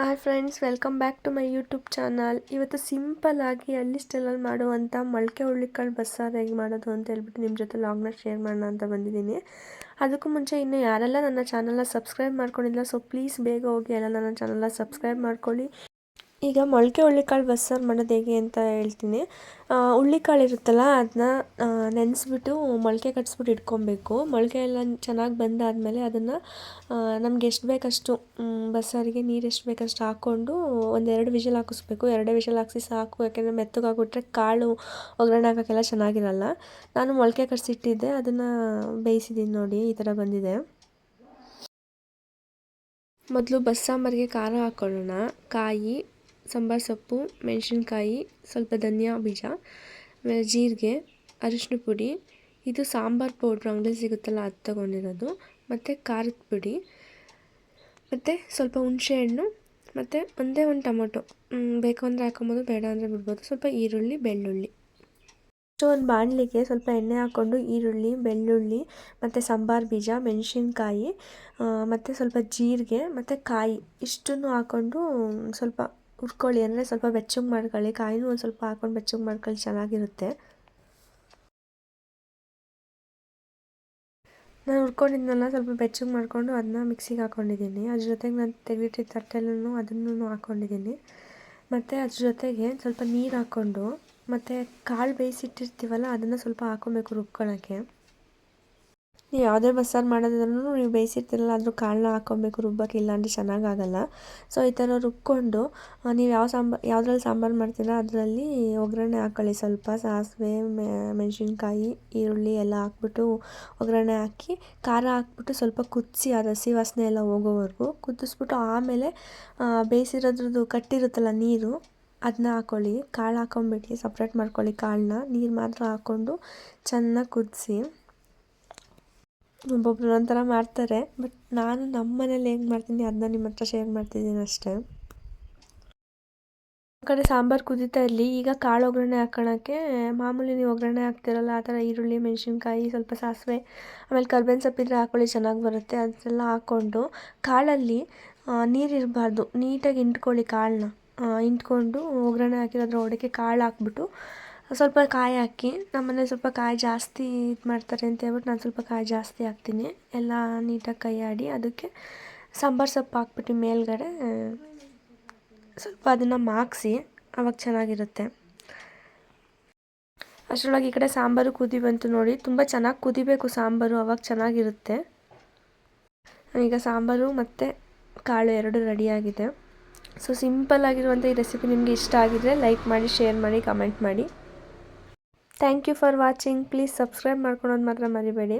Hi friends welcome back to my YouTube channel ಇವತ್ತು simple ಆಗಿ ಹಳ್ಳಿ ಸ್ಟೈಲಲ್ಲಿ ಮಾಡುವಂಥ ಮೊಳಕೆ ಹುಳ್ಳಿಕಾಳು ಬಸ್ಸಾರು ಹೇಗೆ ಮಾಡೋದು ಅಂತ ಹೇಳ್ಬಿಟ್ಟು ನಿಮ್ಮ ಜೊತೆ ಲಾಗ್ನ ಶೇರ್ ಮಾಡೋಣ ಅಂತ ಬಂದಿದ್ದೀನಿ. ಅದಕ್ಕೂ ಮುಂಚೆ ಇನ್ನು ಯಾರೆಲ್ಲ ನನ್ನ ಚಾನಲ್ನ ಸಬ್ಸ್ಕ್ರೈಬ್ ಮಾಡ್ಕೊಂಡಿಲ್ಲ ಸೊ ಪ್ಲೀಸ್ ಬೇಗ ಹೋಗಿ ಎಲ್ಲ ನನ್ನ ಚಾನಲ್ನ ಸಬ್ಸ್ಕ್ರೈಬ್ ಮಾಡ್ಕೊಳ್ಳಿ. ಈಗ ಮೊಳಕೆ ಹುಳ್ಳಿಕಾಳು ಬಸ್ಸಾರು ಮಾಡೋದು ಹೇಗೆ ಅಂತ ಹೇಳ್ತೀನಿ. ಹುಳ್ಳಿಕಾಳು ಇರುತ್ತಲ್ಲ ಅದನ್ನ ನೆನೆಸ್ಬಿಟ್ಟು ಮೊಳಕೆ ಕಟ್ಸ್ಬಿಟ್ಟು ಇಟ್ಕೊಬೇಕು. ಮೊಳಕೆ ಎಲ್ಲ ಚೆನ್ನಾಗಿ ಬಂದಾದಮೇಲೆ ಅದನ್ನು ನಮ್ಗೆ ಎಷ್ಟು ಬೇಕಷ್ಟು ಬಸ್ಸಾರಿಗೆ ನೀರು ಎಷ್ಟು ಬೇಕಷ್ಟು ಹಾಕ್ಕೊಂಡು ಒಂದೆರಡು ವಿಷಲ್ ಹಾಕಿಸ್ಬೇಕು. ಎರಡೇ ವಿಷಲ್ ಹಾಕಿಸಿ ಸಾಕು, ಯಾಕೆಂದರೆ ಮೆತ್ತಗಾಗ್ಬಿಟ್ರೆ ಕಾಳು ಒಗ್ಗರಣೆ ಹಾಕೋಕ್ಕೆಲ್ಲ ಚೆನ್ನಾಗಿರಲ್ಲ. ನಾನು ಮೊಳಕೆ ಕಟ್ಸಿಟ್ಟಿದ್ದೆ, ಅದನ್ನು ಬೇಯಿಸಿದ್ದೀನಿ ನೋಡಿ, ಈ ಥರ ಬಂದಿದೆ. ಮೊದಲು ಬಸ್ಸಾಂಬಾರಿಗೆ ಖಾರ ಹಾಕ್ಕೊಳ್ಳೋಣ ಕಾಯಿ ಸಾಂಬಾರು ಸೊಪ್ಪು, ಮೆಣಸಿನ್ಕಾಯಿ, ಸ್ವಲ್ಪ ಧನಿಯಾ ಬೀಜ, ಆಮೇಲೆ ಜೀರಿಗೆ ಅರಿಶಿನ ಪುಡಿ. ಇದು ಸಾಂಬಾರು ಪೌಡ್ರ್ ಅಂಗಡಿ ಸಿಗುತ್ತಲ್ಲ, ಅದು ತೊಗೊಂಡಿರೋದು. ಮತ್ತು ಖಾರದ ಪುಡಿ, ಮತ್ತು ಸ್ವಲ್ಪ ಹುಣಸೆಹಣ್ಣು ಮತ್ತು ಒಂದೇ ಒಂದು ಟೊಮೊಟೊ. ಬೇಕು ಅಂದರೆ ಹಾಕೊಬೋದು, ಬೇಡ ಅಂದರೆ ಬಿಡ್ಬೋದು. ಸ್ವಲ್ಪ ಈರುಳ್ಳಿ, ಬೆಳ್ಳುಳ್ಳಿ. ಸೊ ಒಂದು ಬಾಣಲಿಗೆ ಸ್ವಲ್ಪ ಎಣ್ಣೆ ಹಾಕ್ಕೊಂಡು ಈರುಳ್ಳಿ, ಬೆಳ್ಳುಳ್ಳಿ, ಮತ್ತು ಸಾಂಬಾರು ಬೀಜ, ಮೆಣಸಿನ್ಕಾಯಿ ಮತ್ತು ಸ್ವಲ್ಪ ಜೀರಿಗೆ, ಮತ್ತು ಕಾಯಿ. ಇಷ್ಟನ್ನು ಹಾಕ್ಕೊಂಡು ಸ್ವಲ್ಪ ಹುರ್ಕೊಳ್ಳಿ ಅಂದರೆ ಸ್ವಲ್ಪ ಬೆಚ್ಚಗೆ ಮಾಡ್ಕೊಳ್ಳಿ. ಕಾಯಿನೂ ಒಂದು ಸ್ವಲ್ಪ ಹಾಕ್ಕೊಂಡು ಬೆಚ್ಚಗೆ ಮಾಡ್ಕೊಳ್ಳಿ, ಚೆನ್ನಾಗಿರುತ್ತೆ. ನಾನು ಹುರ್ಕೊಂಡಿದ್ನಲ್ಲ ಸ್ವಲ್ಪ ಬೆಚ್ಚಗೆ ಮಾಡಿಕೊಂಡು ಅದನ್ನ ಮಿಕ್ಸಿಗೆ ಹಾಕ್ಕೊಂಡಿದ್ದೀನಿ ಅದ್ರ ಜೊತೆಗೆ ನಾನು ತೆಗೆದಿಟ್ಟಿದ್ದ ತಟ್ಟೆಲ್ಲೂ ಅದನ್ನು ಹಾಕ್ಕೊಂಡಿದ್ದೀನಿ ಮತ್ತು ಅದ್ರ ಜೊತೆಗೆ ಸ್ವಲ್ಪ ನೀರು ಹಾಕ್ಕೊಂಡು ಮತ್ತು ಕಾಳು ಬೇಯಿಸಿಟ್ಟಿರ್ತೀವಲ್ಲ, ಅದನ್ನು ಸ್ವಲ್ಪ ಹಾಕ್ಕೊಬೇಕು ರುಬ್ಕೊಳ್ಳೋಕ್ಕೆ ನೀವು ಯಾವುದೇ ಬಸ್ಸಾರು ಮಾಡೋದ್ರೂ ನೀವು ಬೇಯಿಸಿರ್ತೀರಲ್ಲ ಅದ್ರ ಕಾಳನ್ನ ಹಾಕ್ಕೊಬೇಕು ರುಬ್ಬಕ್ಕೆ ಇಲ್ಲಾಂದರೆ ಚೆನ್ನಾಗಾಗಲ್ಲ. ಸೊ ಈ ಥರ ರುಬ್ಕೊಂಡು ನೀವು ಯಾವ ಸಾಂಬಾರು ಯಾವುದ್ರಲ್ಲಿ ಸಾಂಬಾರು ಮಾಡ್ತೀರ, ಅದರಲ್ಲಿ ಒಗ್ಗರಣೆ ಹಾಕ್ಕೊಳ್ಳಿ ಸ್ವಲ್ಪ ಸಾಸಿವೆ ಮೆಣಸಿನ್ಕಾಯಿ, ಈರುಳ್ಳಿ ಎಲ್ಲ ಹಾಕ್ಬಿಟ್ಟು ಒಗ್ಗರಣೆ ಹಾಕಿ, ಖಾರ ಹಾಕ್ಬಿಟ್ಟು ಸ್ವಲ್ಪ ಕುದಿಸಿ ಅದು ಹಸಿ ವಾಸನೆ ಎಲ್ಲ ಹೋಗೋವರೆಗೂ ಕುದಿಸ್ಬಿಟ್ಟು ಆಮೇಲೆ ಬೇಯಿಸಿರೋದ್ರದ್ದು ಕಟ್ಟಿರುತ್ತಲ್ಲ ನೀರು ಅದನ್ನ ಹಾಕ್ಕೊಳ್ಳಿ ಕಾಳು ಹಾಕ್ಕೊಂಬಿಟ್ಟು ಸಪ್ರೇಟ್ ಮಾಡ್ಕೊಳ್ಳಿ ಕಾಳನ್ನ. ನೀರು ಮಾತ್ರ ಹಾಕ್ಕೊಂಡು ಚೆನ್ನಾಗಿ ಕುದಿಸಿ. ಒಬ್ಬೊಬ್ರು ಒಂಥರ ಮಾಡ್ತಾರೆ ಬಟ್ ನಾನು ನಮ್ಮ ಮನೇಲಿ ಹೆಂಗೆ ಮಾಡ್ತೀನಿ ಅದನ್ನ ನಿಮ್ಮ ಹತ್ರ ಶೇರ್ ಮಾಡ್ತಿದ್ದೀನಿ ಅಷ್ಟೇ. ಕಡೆ ಸಾಂಬಾರು ಕುದೀತಾ ಇರಲಿ, ಈಗ ಕಾಳು ಒಗ್ಗರಣೆ ಹಾಕೋಣಕ್ಕೆ, ಮಾಮೂಲಿ ನೀವು ಒಗ್ಗರಣೆ ಹಾಕ್ತಿರಲ್ಲ, ಆ ಥರ ಈರುಳ್ಳಿ, ಮೆಣಸಿನ್ಕಾಯಿ, ಸ್ವಲ್ಪ ಸಾಸಿವೆ, ಆಮೇಲೆ ಕರ್ಬೇವಿನ ಸೊಪ್ಪಿದ್ರೆ ಹಾಕೊಳ್ಳಿ, ಚೆನ್ನಾಗಿ ಬರುತ್ತೆ ಅದೆಲ್ಲ ಹಾಕ್ಕೊಂಡು ಕಾಳಲ್ಲಿ ನೀರು ಇರಬಾರ್ದು, ನೀಟಾಗಿ ಇಂಟ್ಕೊಳ್ಳಿ ಕಾಳನ್ನ ಇಂಟ್ಕೊಂಡು ಒಗ್ಗರಣೆ ಹಾಕಿರೋದ್ರ ಒಡಕ್ಕೆ ಕಾಳು ಹಾಕ್ಬಿಟ್ಟು ಸ್ವಲ್ಪ ಕಾಯಿ ಹಾಕಿ, ನಮ್ಮನೆ ಸ್ವಲ್ಪ ಕಾಯಿ ಜಾಸ್ತಿ ಇದು ಮಾಡ್ತಾರೆ ಅಂತ ಹೇಳ್ಬಿಟ್ಟು ನಾನು ಸ್ವಲ್ಪ ಕಾಯಿ ಜಾಸ್ತಿ ಹಾಕ್ತೀನಿ. ಎಲ್ಲ ನೀಟಾಗಿ ಕೈ ಆಡಿ ಅದಕ್ಕೆ ಸಾಂಬಾರು ಸೊಪ್ಪು ಹಾಕ್ಬಿಟ್ಟು ಮೇಲ್ಗಡೆ ಸ್ವಲ್ಪ ಅದನ್ನು ಮಾಗಿಸಿ, ಅವಾಗ ಚೆನ್ನಾಗಿರುತ್ತೆ. ಅಷ್ಟರೊಳಗೆ ಈ ಕಡೆ ಸಾಂಬಾರು ಕುದಿ ಬಂತು ನೋಡಿ, ತುಂಬ ಚೆನ್ನಾಗಿ ಕುದಿಬೇಕು ಸಾಂಬಾರು, ಅವಾಗ ಚೆನ್ನಾಗಿರುತ್ತೆ. ಈಗ ಸಾಂಬಾರು ಮತ್ತು ಕಾಳು ಎರಡು ರೆಡಿಯಾಗಿದೆ ಸೊ ಸಿಂಪಲ್ ಆಗಿರುವಂಥ ಈ ರೆಸಿಪಿ ನಿಮಗೆ ಇಷ್ಟ ಆಗಿದರೆ ಲೈಕ್ ಮಾಡಿ ಶೇರ್ ಮಾಡಿ ಕಮೆಂಟ್ ಮಾಡಿ. Thank you for watching please subscribe ಮಾಡ್ಕೊಳೋದು ಮಾತ್ರ ಮರಿಬೇಡಿ.